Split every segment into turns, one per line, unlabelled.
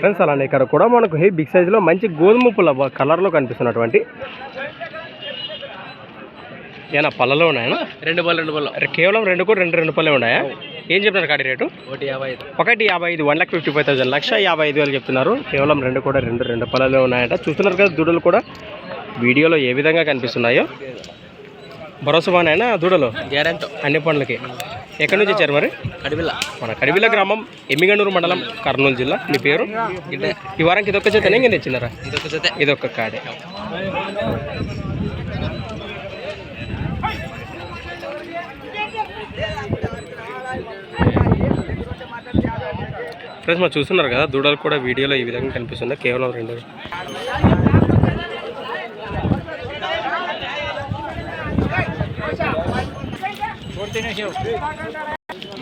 Friends అలానే ఇక్కడ కూడా మనకు హే బిగ్ సైజులో మంచి గోధుమ పుల్ల కలర్లో కనిపిస్తున్నటువంటి ఏనా పళ్ళలో ఉన్నాయా?
రెండు పళ్ళు రెండు పళ్ళు.
కేవలం రెండు కూడా రెండు రెండు పళ్ళే ఉన్నాయా? ఏం చెప్తున్నారు కాడి రేటు?
ఒకటి యాభై ఐదు.
ఒకటి యాభై ఐదు one lakh fifty five thousand లక్ష యాభై ఐదు వేలు చెప్తున్నారు. కేవలం రెండు కూడా రెండు రెండు పళ్ళలో ఉన్నాయంట. చూస్తున్నారు కదా దూడలు కూడా. వీడియోలో ఏ విధంగా కనిపిస్తున్నాయో? భరోసా బాగానే దూడలు?
గ్యారెంటీ.
అన్ని పండ్లకి ఎక్కడి నుంచి వచ్చారు మరి?
కడిపిల్ల
మన కడివిల గ్రామం ఎమ్మిగండూరు మండలం కర్నూలు జిల్లా. మీ పేరు? ఈ వారానికి ఇదొక్క చేతనే ఇంకా తెచ్చినారా? ఇదొక్క కాడే. ఫ్రెండ్స్ మరి చూస్తున్నారు కదా దూడలు కూడా వీడియోలో ఈ విధంగా కనిపిస్తుంది కేవలం రెండు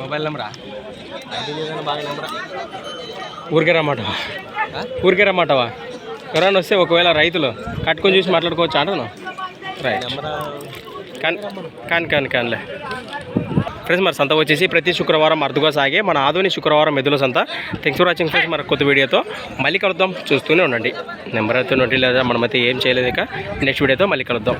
మొబైల్ నెంబరా
ఊరికే రమ్మంటావా ఊరికే రమ్మంటావా? ఎవరైనా వస్తే ఒకవేళ రైతులు కట్టుకొని చూసి మాట్లాడుకోవచ్చు అంటున్నా రైట్ కాన్ కాన్ కాన్ కాన్లే. ఫ్రెండ్స్ మరి సంత వచ్చేసి ప్రతి శుక్రవారం అరుదుగా సాగే మన ఆధుని శుక్రవారం మెదుల సంత. థ్యాంక్స్ ఫర్ వాచింగ్ ఫ్రెండ్స్ మరి కొత్త వీడియోతో మళ్ళీ కలుద్దాం. చూస్తూనే ఉండండి. నెంబర్ అయితే నోటి లేదా మనమైతే ఏం చేయలేదు ఇక. నెక్స్ట్ వీడియోతో మళ్ళీ కలుద్దాం.